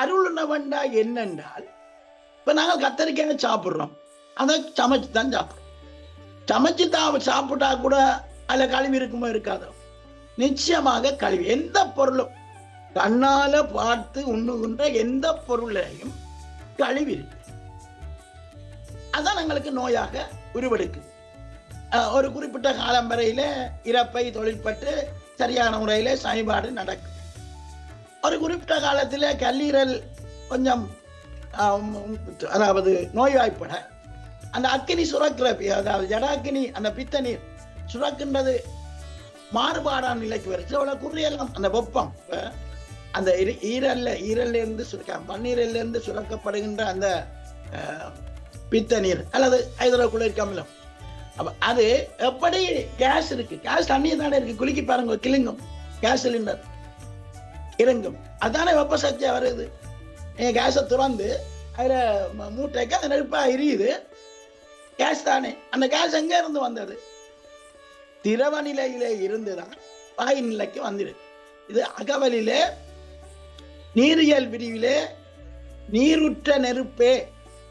அருள்னவண்டா என்னென்றால் இப்போ நாங்கள் கத்தரிக்காய் சாப்பிடுறோம்? அதை சமைச்சு தான் சாப்பிட்றோம். சமைச்சு தான் சாப்பிட்டா கூட அதில் கழிவு இருக்குமோ இருக்காதோ? நிச்சயமாக கழிவு. எந்த பொருளும் கண்ணால பார்த்து உண்ணுகின்ற எந்த பொருளையும் கழிவு இருக்கு அதான் எங்களுக்கு நோயாக உருவெடுக்குது ஒரு குறிப்பிட்ட காலம் வரையில இறப்பை தொழில்பட்டு சரியான முறையில செயல்பாடு நடக்கும். ஒரு குறிப்பிட்ட காலத்தில் கல்லீரல் கொஞ்சம் அதாவது நோய்வாய்ப்பட. அந்த அக்கினி சுரக்கிற அதாவது ஜடாக்கினி அந்த பித்த நீர் சுரக்கின்றது மாறுபாடான நிலைக்கு வருது. அவ்வளோ குறியெல்லாம் அந்த வெப்பம் அந்த ஈரல்ல ஈரல்ல இருந்து சுரக்க பன்னீரில் இருந்து சுரக்கப்படுகின்ற அந்த பித்த நீர் அல்லது ஹைதரோகுளிர் அமிலம். அப்போ அது எப்படி கேஸ் இருக்கு? கேஸ் தண்ணியை தானே இருக்கு. குலுக்கி பாருங்க கிளிங்கும். Gas cylinder. இறங்கும். அதானே வெப்ப சக்தியா வருது? என் கேஸை துறந்து அதில் மூட்டைக்கு அந்த நெருப்பா எரியுது. கேஸ் தானே. அந்த கேஸ் எங்கே இருந்து வந்தது? திரவ நிலையிலே இருந்துதான் வாயு நிலைக்கு வந்துடுது இது அகவலிலே நீரியல் பிரிவிலே நீருற்ற நெருப்பே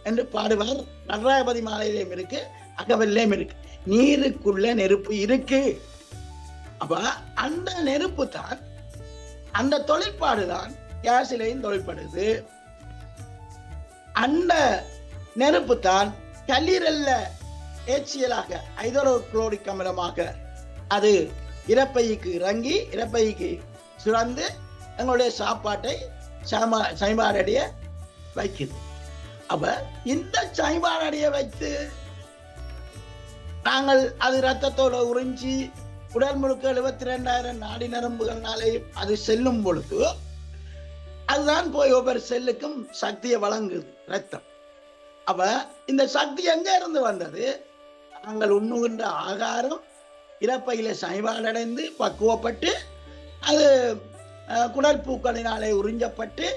என்று பாடுவார். நடராபதி மாலையிலேயும் இருக்கு அகவல்லையும் இருக்கு. நீருக்குள்ள நெருப்பு இருக்கு. அப்ப அந்த நெருப்பு தான் அந்த தொழிற்பாடு தான் கேஸிலையும் தொழிற்படுது. அந்த நெருப்பு தான் கல்லீரல்ல ஏச்சியலாக ஐதரோக்ளோரிக் அமிலமாக அது இறப்பைக்கு இறங்கி இறப்பைக்கு சுரந்து எங்களுடைய சாப்பாட்டை சம சைமாரடைய வைக்குது. அப்ப இந்த சைமாரடைய வைத்து நாங்கள் அது ரத்தத்தோட உறிஞ்சி உடல் முழுக்க எழுபத்தி ரெண்டாயிரம் நாடி நரம்புகள்னாலே அது செல்லும் பொழுது அதுதான் போய் ஒவ்வொரு செல்லுக்கும் சக்தியை வழங்குது ரத்தம் அப்ப இந்த சக்தி எங்க இருந்து வந்தது? நாங்கள் உண்ணுகின்ற ஆகாரம் இறப்பையில சைவாடடைந்து பக்குவப்பட்டு அது குடற்பூக்களினாலே உறிஞ்சப்பட்டு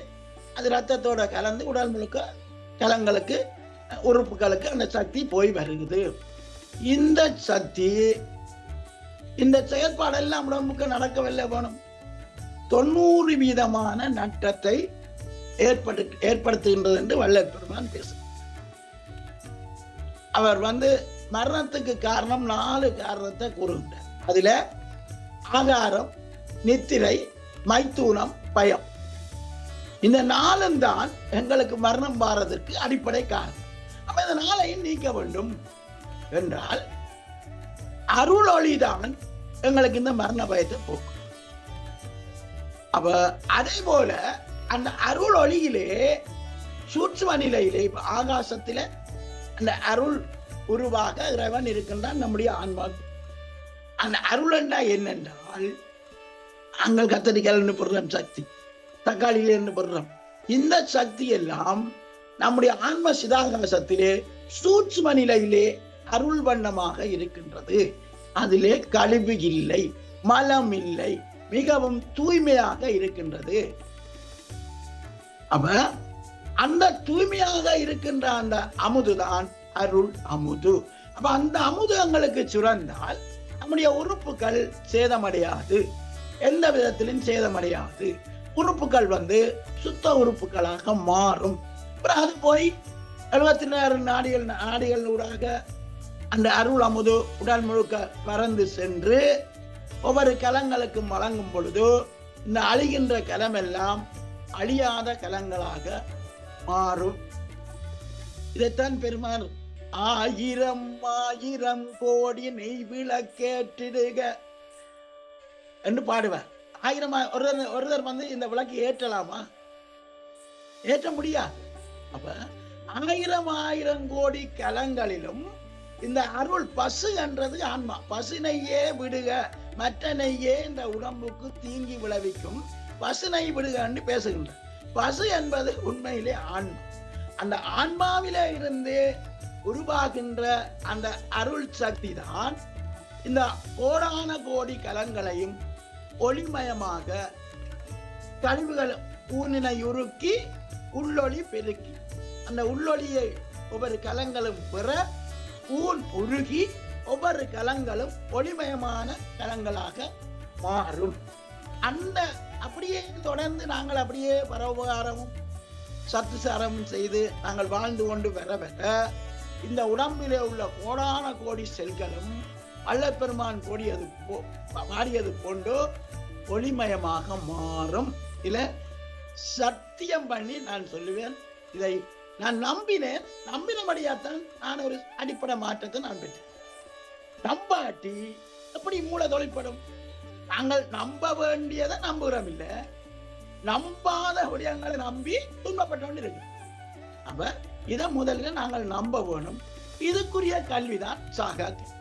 அது ரத்தத்தோட கலந்து உடல் முழுக்க கலங்களுக்கு உறுப்புகளுக்கு அந்த சக்தி போய் வருகிறது. இந்த சக்தி இந்த செயற்பாடெல்லாம் உடம்புக்கு நடக்கவில்லை போனோம். தொண்ணூறு வீதமான நட்டத்தை ஏற்படு ஏற்படுத்துகின்றது என்று வள்ளல் பெருமான் பேசு அவர் வந்து மரணத்துக்கு காரணம் நாலு காரணத்தை கூறுகின்றார். அதுல ஆகாரம் நித்திரை மைத்தூனம் பயம். இந்த நாளும் தான் எங்களுக்கு மரணம் வாரதற்கு அடிப்படை காரணம். அப்ப இந்த நாளையும் நீக்க வேண்டும் என்றால் அருள் ஒளிதான் எங்களுக்கு இந்த மரண பயத்தை போக்கும் அப்ப அதே போல அந்த அருள் ஒளியிலே சூட்சும நிலையிலே இப்ப ஆகாசத்தில அந்த அருள் உருவாக இறைவன் இருக்கின்றான் நம்முடைய ஆன்மா அந்த அருள் என்றா என்னென்றால் அங்கே கத்தரிக்காய் போடுறோம் சக்தி தக்காளியில இருந்து போடுறோம் இந்த சக்தி எல்லாம் நம்முடைய ஆன்ம சிதாகாசத்திலே சூட்சும நிலையிலே அருள் வண்ணமாக இருக்கின்றது. அதிலே கழிவு இல்லை மலம் இல்லை மிகவும் தூய்மையாக இருக்கின்றது. அப்ப அந்த தூய்மையாக இருக்கின்ற அந்த அமுதுதான் அருள் அமுது. அப்ப அந்த அமுது எங்களுக்கு சுரந்தால் நம்முடைய உறுப்புகள் சேதமடையாது. எந்த விதத்திலும் சேதமடையாது. உறுப்புகள் வந்து சுத்த உறுப்புகளாக மாறும். அப்புறம் அது போய் எழுபத்தி நாறு நாடிகள் நாடிகள் ஊடாக அந்த அருள் அமுது உடல் முழுக்க பறந்து சென்று ஒவ்வொரு கலங்களுக்கும் வழங்கும் பொழுது இந்த அழிகின்ற கலமெல்லாம் அழியாத கலங்களாக மாறும். இதைத்தான் பெருமாள் ஆயிரம் ஆயிரம் கோடி நெய் விளக்கேற்றிடுக என்று பாடுவார். ஆயிரம் ஒருத்தர் ஒருத்தர் வந்து இந்த விளக்கு ஏற்றலாமா? ஏற்ற முடியாது. அப்ப ஆயிரம் ஆயிரம் கோடி கலங்களிலும் இந்த அருள் பசு என்றது ஆன்மா. பசுனையே விடுக மற்றனையே இந்த உடம்புக்கு தீங்கி விளைவிக்கும். பசுனை விடுகன்னு பேசுகின்ற. பசு என்பது உண்மையிலே ஆன்மா. அந்த ஆன்மாவிலே இருந்து உருவாகின்ற அந்த அருள் சக்தி தான் இந்த கோடான கோடி கலங்களையும் ஒளிமயமாக கழிவுகள் ஊனினை உருக்கி உள்ளொளி பெருக்கி. அந்த உள்ளொளியை ஒவ்வொரு கலங்களும் பெற ஊன் உருகி ஒவ்வொரு கலங்களும் ஒளிமயமான கலங்களாக மாறும். அந்த அப்படியே தொடர்ந்து நாங்கள் அப்படியே பரோபகாரமும் சத்துசாரமும் செய்து நாங்கள் வாழ்ந்து கொண்டு வர வர இந்த உடம்பிலே உள்ள கோடான கோடி செல்களும் வல்லப்பெருமான் கோடியது போ- மாறியது போன்று ஒளிமயமாக மாறும். இல்லை சத்தியம் பண்ணி நான் சொல்லுவேன் இதை நான் நம்பினேன். நம்பினபடியாத்தான் நான் ஒரு அடிப்படை மாற்றத்தை நான் பெற்றேன். நம்பாட்டி எப்படி மூளை தொழிற்படும் நாங்கள் நம்ப வேண்டியதை நம்புகிறோம் இல்ல நம்பாத விடயங்களை நம்பி துன்பப்பட்டவன் இருக்கு. அப்ப இதை முதல்ல நாங்கள் நம்ப வேணும். இதுக்குரிய கல்விதான் சாகாத்து.